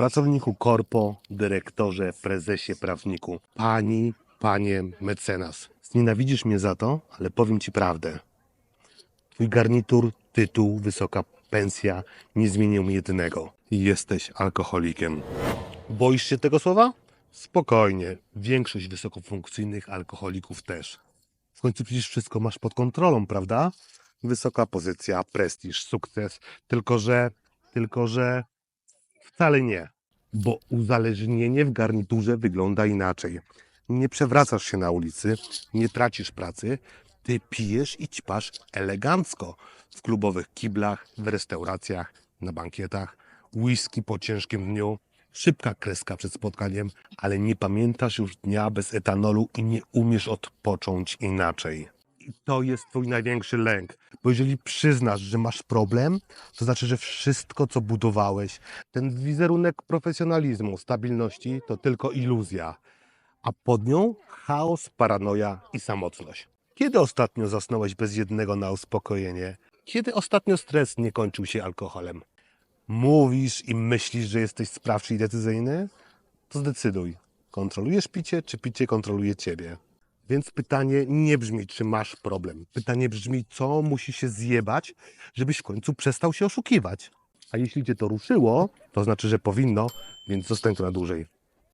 Pracowniku korpo, dyrektorze, prezesie, prawniku. Pani, panie mecenas. Znienawidzisz mnie za to, ale powiem ci prawdę. Twój garnitur, tytuł, wysoka pensja nie zmienią mi jedynego. Jesteś alkoholikiem. Boisz się tego słowa? Spokojnie. Większość wysokofunkcyjnych alkoholików też. W końcu przecież wszystko masz pod kontrolą, prawda? Wysoka pozycja, prestiż, sukces. Tylko że, tylko że wcale nie. Bo uzależnienie w garniturze wygląda inaczej. Nie przewracasz się na ulicy, nie tracisz pracy, ty pijesz i ćpasz elegancko w klubowych kiblach, w restauracjach, na bankietach, whisky po ciężkim dniu, szybka kreska przed spotkaniem, ale nie pamiętasz już dnia bez etanolu i nie umiesz odpocząć inaczej. I to jest twój największy lęk, bo jeżeli przyznasz, że masz problem, to znaczy, że wszystko, co budowałeś, ten wizerunek profesjonalizmu, stabilności, to tylko iluzja, a pod nią chaos, paranoja i samotność. Kiedy ostatnio zasnąłeś bez jednego na uspokojenie? Kiedy ostatnio stres nie kończył się alkoholem? Mówisz i myślisz, że jesteś sprawczy i decyzyjny? To zdecyduj. Kontrolujesz picie, czy picie kontroluje ciebie? Więc pytanie nie brzmi, czy masz problem. Pytanie brzmi, co musi się zjebać, żebyś w końcu przestał się oszukiwać. A jeśli cię to ruszyło, to znaczy, że powinno, więc zostań tu na dłużej.